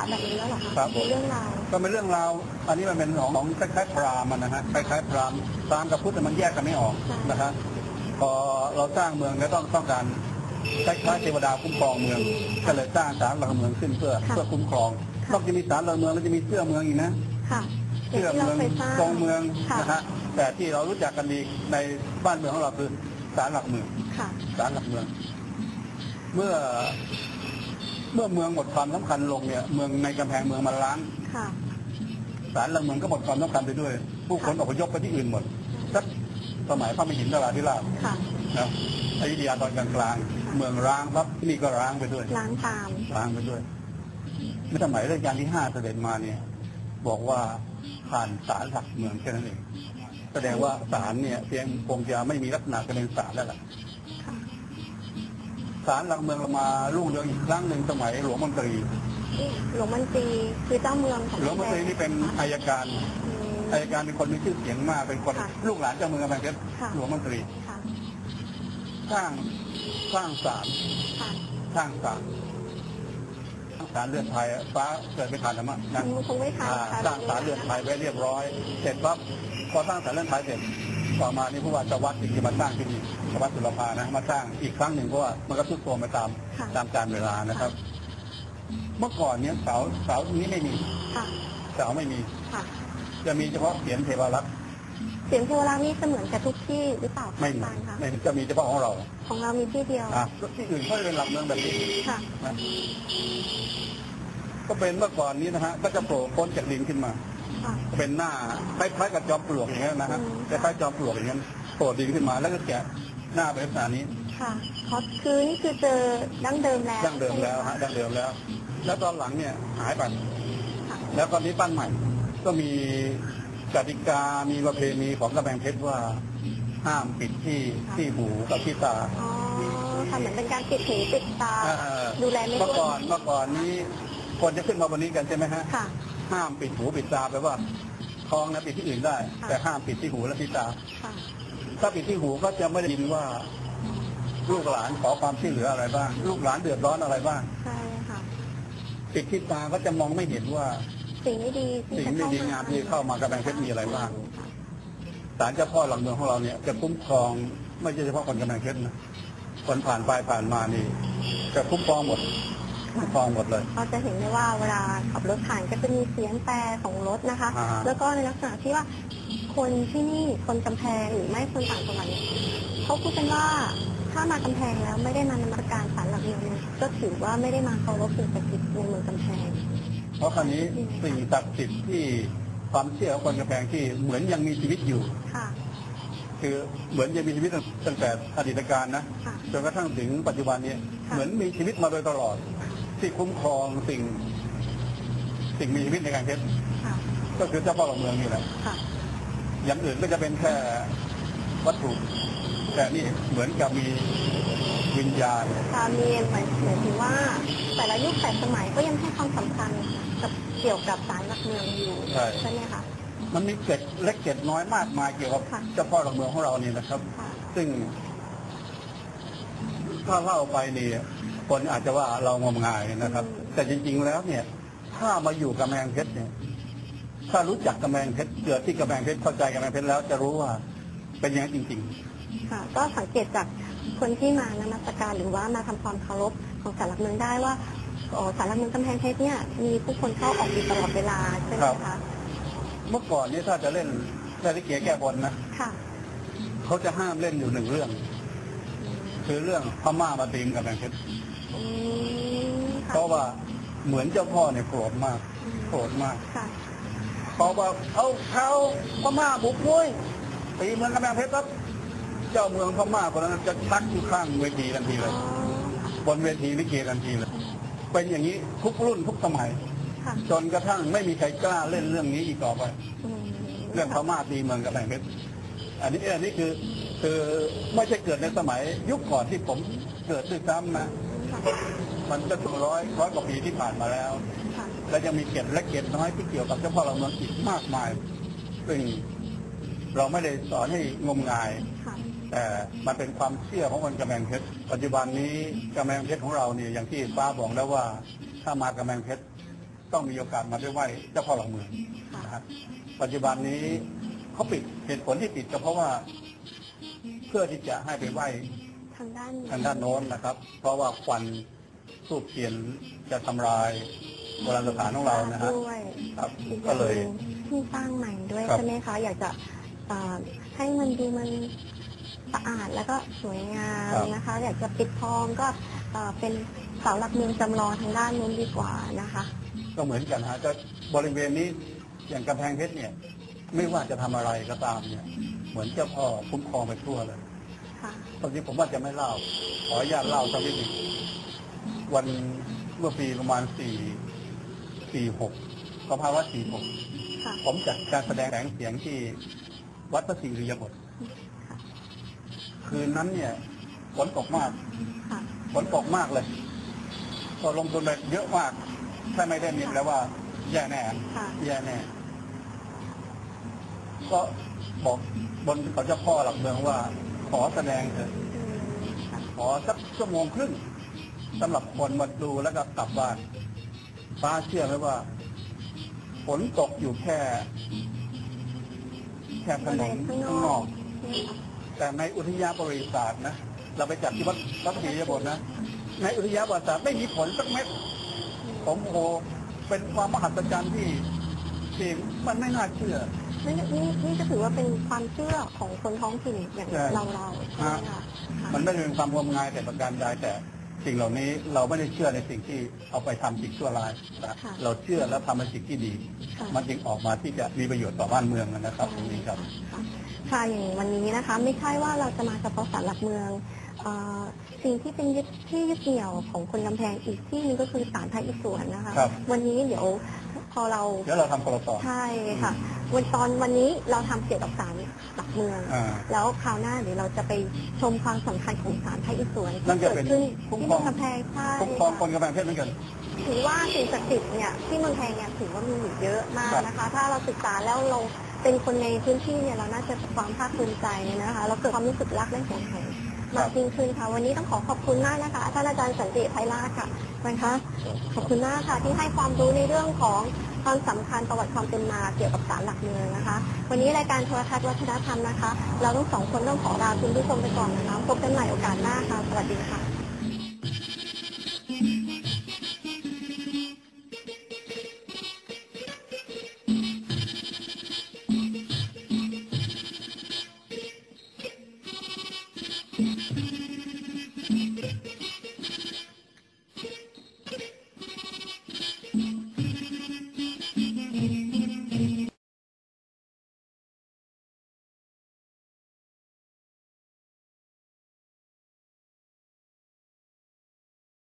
ะแบบนี้แล้วเหรอคะครับผม มีเรื่องราวก็เป็นเรื่องราว อันนี้มันเป็นของของคล้ายๆพราหมณ์อะนะฮะคล้ายๆพราหมณ์พราหมณ์กับพุทธมันแยกกันไม่ออกนะฮะพอเราสร้างเมืองแล้วต้องต้องการคล้ายๆเทวดาคุ้มครองเมืองก็เลยสร้างศาลหลักเมืองขึ้นเพื่อเพื่อคุ้มครองนอกจากมีศาลหลักเมืองแล้วจะมีเสื้อเมืองอีกนะค่ะอย่าเสื้องที่เมืเราองเคยสร้างทรงเมืองค่ะนะฮะแต่ที่เรารู้จักกันดีในบ้านเมืองของเราคือศาลหลักเมืองค่ะ ศาลหลักเมือง เมื่อ เมื่อเมืองหมดความสำคัญลงเนี่ยเมืองในกำแพงเมืองมันล้างค่ะศาลหลักเมืองก็หมดความสำคัญไปด้วย ผู้คนอพยพไปที่อื่นหมดสักสมัยพระมหินทราธิราชค่ะ นะอยุธยาตอนกลางๆเมืองร้างปั๊บที่นี่ก็ร้างไปด้วยล้างตามร้างไปด้วยในสมัยรัชกาลที่ห้าเสด็จมาเนี่ย บอกว่าผ่านศาลหลักเมืองแค่นั้นเองแสดงว่าศาลเนี่ยเพียงคงจะไม่มีลักษณะการเป็นศาลแล้วล่ะค่ะ ศาลหลักเมืองเรามารุ่งเรืองอีกครั้งหนึ่งสมัยหลวงมนตรีหลวงมันตรีคือเจ้าเมืองของหลวงมนตรีนี่เป็นอายการอืมอายการเป็นคนมีชื่อเสียงมากเป็นคนค่ะลูกหลานเจ้าเมืองกำแพงเพชรค่ะหลวงมนตรีค่ะสร้างสร้างศาลค่ะสร้างศาลสร้างศาลเลือดไทยฟ้าเกิดไม่ทันนะมั้งนะคงไม่ทันอ่าค่ะสร้างศาลเลือดไทยไว้เรียบร้อย เสร็จปั๊บพอสร้างศาลเลือดไทยเสร็จ ต่อมานี่ผู้ว่าจะวัดจริงๆมาสร้างที่นี่ชวัดสุรภานะมาสร้างอีกครั้งหนึ่งเพราะว่ามันก็ทุดโทรมไปตามค่ะ ตามการเวลานะครับ เมื่อก่อนเนี้ยเสาเสานี้ไม่มีค่ะ เสาไม่มี ค่ะ จะมีเฉพาะเสียนเทวรักษ์เสียงเทวราชนี่จะเหมือนกับทุกที่หรือเปล่าคะไม่มีอาจารย์คะไม่มีจะมีเฉพาะของเราของเรามีที่เดียว อะที่อื่นเขาจะเป็นหลักเมืองแบบนี้ ค่ะ นะก็เป็นเมื่อก่อนนี้นะฮะ ก็จะโผล่พ้นจากดินขึ้นมาค่ะ เป็นหน้าคล้ายๆกับจอมปลวกอย่างเงี้ยนะฮะอืมคล้ายๆจอมปลวกอย่างเงี้ยโผล่ดินขึ้นมาแล้วก็แกะหน้าเป็นลักษณะนี้ค่ะเพราะคือนี่คือเจอดั้งเดิมแล้วดั้งเดิมแล้วฮะดั้งเดิมแล้ว แล้วตอนหลังเนี่ยหายไปค่ะแล้วตอนนี้ปั้นใหม่ ก็มีกติกามีประเพณีของกำแพงเพชรว่าห้ามปิดที่ที่หูกับที่ตาอ๋อค่ะเหมือนเป็นการปิดหูปิดตาเอ่อดูแลไม่เมื่อทั่วก่อนเมื่อก่อนนี้คนจะขึ้นมาบนนี้กันใช่ไหมฮะค่ะ ห้ามปิดหูปิดตาแปลว่าท้องนะปิดที่อื่นได้ค่ะแต่ห้ามปิดที่หูและที่ตาค่ะถ้าปิดที่หูก็จะไม่ได้ยินว่า ลูกหลานขอความช่วยเหลืออะไรบ้าง ลูกหลานเดือดร้อนอะไรบ้างใช่ค่ะปิดที่ตาก็จะมองไม่เห็นว่า สิ่งไม่ดีสิ่งไม่ดีงามที่เข้ามากำแพงเพชรมีอะไรบ้างศาลเจ้าพ่อหลักเมืองของเราเนี่ยจะคุ้มครองไม่ใช่เฉพาะคนกำแพงเพชรนะคนผ่านไปผ่านมานี่จะคุ้มครองหมด คุ้มครองหมดเลย เราจะเห็นได้ว่าเวลาขับรถผ่านก็จะมีเสียงแต่ของรถนะคะ อ่าแล้วก็ในลักษณะที่ว่าคนที่นี่คนกำแพงหรือไม่คนต่างจังหวัดเนี่ยเขาพูดกันว่าถ้ามากำแพงแล้วไม่ได้มานมัสการศาลหลักเมืองเนี่ยก็ถือว่าไม่ได้มาเคารพสิ่งศักดิ์สิทธิ์ในเมืองกำแพง เพราะคราวนี้สิ่งศักดิ์สิทธิ์ที่ความเชื่อของคนกำแพงที่เหมือนยังมีชีวิตอยู่ ค่ะ คือเหมือนยังมีชีวิตตั้งแต่อดีตการนะค่ะจนกระทั่งถึงปัจจุบันเนี้ค่ะเหมือนมีชีวิตมาโดยตลอด ที่คุ้มครองสิ่ง สิ่งมีชีวิตในการเพชรค่ะก็คือเจ้าพ่อหลักเมืองนี่แหละค่ะ อย่างอื่นก็จะเป็นแค่วัตถุ แต่นี่เหมือนกับมีวิญญาณตามเรียนหมายหมายถึงว่า แต่ละยุคแต่สมัยก็ยังให้ความสำคัญกับเกี่ยวกับศาลหลักเมืองอยู่ใช่ไหมคะมันมีเกร็ดเล็กเกร็ดน้อยมากมายเกี่ยวกับค่ะ เจ้าพ่อหลักเมืองของเรานี่นะครับ ค่ะซึ่งถ้าเล่าไปนี่ คนอาจจะว่าเรางมงายนะครับ แต่จริง ๆ แล้วเนี่ย ถ้ามาอยู่กำแพงเพชรเนี่ย ถ้ารู้จักกำแพงเพชรเกิดที่กำแพงเพชรเข้าใจกำแพงเพชรแล้วจะรู้ว่าเป็นอย่างนั้นจริงค่ะ ก็สังเกตจากคนที่มานมัสการหรือว่ามาทำความเคารพของศาลหลักเมืองได้ว่าอ๋อศาลหลักเมืองกำแพงเพชรเนี่ย มีผู้คนเข้าออกอยู่ตลอดเวลาใช่ไหมครับคะๆเมื่อก่อนนี้ถ้าจะเล่นเล่นลิเกแก้บนนะค่ะเขาจะห้ามเล่นอยู่หนึ่งเรื่อง คือเรื่องพม่ามาตีมกำแพงเพชร อืมค่ะเพราะว่าเหมือนเจ้าพ่อเนี่ยโกรธมากโกรธมากค่ะเพราะว่าเอาเขาพม่าบุกเว้ยตีเมืองกำแพงเพชรครับเจ้าเมืองพม่าคนนั้นจะชักอยู่ข้างเวทีทันทีเลยอ๋อบนเวทีลิเกทันทีเลย เป็นอย่างนี้ทุกรุ่นทุกสมัยค่ะจนกระทั่งไม่มีใครกล้าเล่นเรื่องนี้อีกต่อไปอืมเรื่องพม่าตีเมืองกำแพงเพชรอันนี้อันนี้คือคือไม่ใช่เกิดในสมัยยุคก่อนที่ผมเกิดด้วยซ้ำนะค่ะ มันก็ถึงร้อยร้อยกว่าปีที่ผ่านมาแล้วค่ะและยังมีเกร็ดและเกร็ดน้อยที่เกี่ยวกับเจ้าพ่อเราเมืองอีกมากมาย ซึ่งเราไม่ได้สอนให้งมงายค่ะแต่มันเป็นความเชื่อของคนกำแพงเพชร ปัจจุบันนี้กำแพงเพชรของเราเนี่ยอย่างที่ฟ้าบอกแล้วว่าถ้ามากำแพงเพชรต้องมีโอกาสมาได้ไหว้เจ้าพ่อหลักเมืองนะฮะปัจจุบันนี้เขาปิดเหตุผลที่ปิดก็เพราะว่า เพื่อที่จะให้ไปไหว้ทางด้านทางด้านโน้นนะครับ เพราะว่าควันสูบเทียนจะทำลายโบราณสถานของเรานะฮะด้วยครับอีกอก็ย่างเลหยนึ่งที่สร้างใหม่ด้วยครับ ใช่ไหมคะอยากจะเอ่อให้มันดูมันสะอาดแล้วก็สวยงามนะคะ อยากจะปิดทองก็เอ่อเป็นเสาหลักเมืองจำลองทางด้านนู้นดีกว่านะคะ ก็เหมือนกันฮะจะบริเวณนี้อย่างกำแพงเพชรเนี่ย ไม่ว่าจะทำอะไรก็ตามเนี่ย เหมือนเจ้าพ่อคุ้มครองไปทั่วเลยค่ะ ตอนนี้ผมว่าจะไม่เล่า ขออนุญาตเล่าสักนิดหนึ่งวันเมื่อปีประมาณสี่สี่หกก็ภาวะสี่หกค่ะผมจัดการแสดงแสงเสียงที่วัดพระศรีริยบทค่ะคืนนั้นเนี่ยฝนตกมากค่ะฝนตกมากเลย ก็ลงทุนไปเยอะมากถ้าไม่ได้มีแล้วว่า แย่แน่ค่ะแย่แน่ ก็บอกบนเขาเจ้าพ่อหลักเมืองว่า ขอแสดงเถอะขอสักชั่วโมงครึ่งสำหรับคนมาดูแล้วก็กลับบ้านป้าเชื่อไหมว่าฝนตกอยู่แค่ แค่ถนนข้างนอก แต่ในอุทยานบริษัทนะเราไปจัดที่วัดวัดศรียบทนะ ในอุทยานบริษัทไม่มีผลสักเม็ดผมโอ้โหเป็นความมหัศจรรย์ที่ที่มันไม่น่าเชื่อ นี่นี่นี่ก็ถือว่าเป็นความเชื่อของคนท้องถิ่นอย่างใช่ เราเราๆใช่ไหมคะค่ะมันไม่ได้เป็นความงมงายแต่ประการใดแต่สิ่งเหล่านี้เราไม่ได้เชื่อในสิ่งที่เอาไปทำสิ่งชั่วร้ายนะค่ะเราเชื่อแล้วทำในสิ่งที่ดี ค่ะ มันจึงออกมาที่จะมีประโยชน์ต่อบ้านเมืองนะครับตรงนี้ครับ ค่ะค่ะอย่างวันนี้นะคะไม่ใช่ว่าเราจะมาเฉพาะศาลหลักเมืองเอ่อสิ่งที่เป็นยึดที่ยึดเหนี่ยวของคนกำแพงอีกที่หนึงก็คือศาลไทยอิศวรนะคะ ครับวันนี้เดี๋ยว พอเราเดี๋ยวเราทำโปรต่อใช่ค่ะ วันตอนวันนี้เราทำเกี่ยวกับศาลหลักเมือง อ่าแล้วคราวหน้าเดี๋ยวเราจะไปชมความสำคัญของศาลไทยอิศวรนั่ที่นจะเกิเป็ดนขึ้นคุ้มที่ครองเมืองกำแพงใช่คุ้มครองคนค่ะกำแพงเพชรเหมือนกัน ถือว่าสิ่งศักดิ์สิทธิ์เนี่ยที่เมืองไทยเนี่ยถือว่ามีอยู่เยอะมากครับนะคะ ถ้าเราศึกษาแล้วเราเป็นคนในพื้นที่เนี่ยเราน่าจะความภาคภูมิใจนะคะเราเกิดความรู้สึกรักและห่วงใย มากยิ่งขึ้นค่ะ วันนี้ต้องขอขอบคุณมากนะคะท่านอาจารย์สันติไพราชค่ะนะคะขอบคุณมากค่ะที่ให้ความรู้ในเรื่องของความสำคัญประวัติความเป็นมาเกี่ยวกับศาลหลักเมืองนะคะ วันนี้รายการโทรทัศน์วัฒนธรรมนะคะ เราทั้งสองคนต้องขอลาคุณผู้ชมไปก่อนนะคะพบกันใหม่โอกาสหน้าค่ะสวัสดีค่ะ